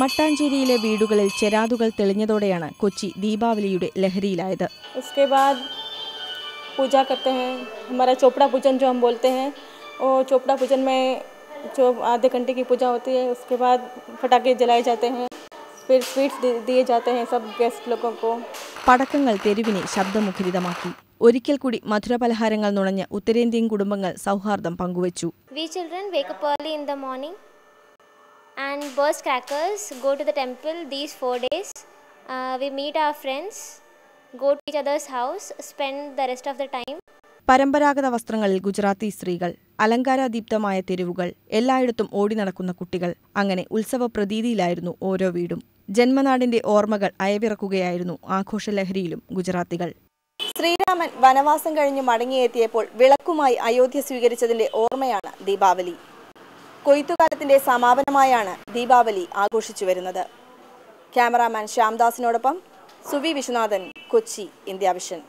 മട്ടാഞ്ചേരിയിലെ വീടുകളിൽ ചെരാതുകൾ തെളിഞ്ഞതോടെയാണ് കൊച്ചി ദീപാവലിയുടെ ലഹരിയിലായത് उसके बाद पूजा करते हैं हमारा चोपड़ा पूजन जो हम बोलते हैं वो चोपड़ा पूजन में जो आधे घंटे की पूजा होती है उसके बाद पटाखे जलाए जाते हैं फिर स्वीट्स दिए जाते हैं सब गेस्ट लोगों को പടക്കങ്ങൾ തെരുവിനെ ശബ്ദമുഖരിതമാക്കി ഒരിക്കൽ കൂടി മധുരപലഹാരങ്ങൾ നുണഞ്ഞ് ഉത്തരേന്ത്യൻ കുടുംബങ്ങൾ സൗഹാർദ്ദം പങ്കുവച്ചു We children wake up early in the morning and burst crackers, go to the temple these four days. Uh, we meet our friends, go to each other's house, spend the rest of the time. പരമ്പരാഗത വസ്ത്രങ്ങളിൽ ഗുജറാത്തി സ്ത്രീകൾ അലങ്കാരാദീപ്തമായ തെരുവുകൾ എല്ലായിടത്തും ഓടി നടക്കുന്ന കുട്ടികൾ അങ്ങനെ ഉത്സവ പ്രതീതിയിലായിരുന്നു ഓരോ വീടും ജന്മനാടിന്റെ ഓർമ്മകൾ അയവിറക്കുകയായിരുന്നു ആഘോഷലഹരിയിലും ഗുജറാത്തികൾ ശ്രീരാമൻ വനവാസം കഴിഞ്ഞ് മടങ്ങിയെത്തിയപ്പോൾ വിളക്കുമായി അയോധ്യ സ്വീകരിച്ചതിന്റെ ഓർമ്മയാണ് ദീപാവലി കൊയ്ത്തുകാലത്തിന്റെ സമാപനമായാണ് ദീപാവലി ആഘോഷിച്ചു വരുന്നത്. ക്യാമറാമാൻ ശ്യാംദാസിനോടൊപ്പം സുവി വിശ്വനാഥൻ കൊച്ചി ഇന്ത്യ വിഷൻ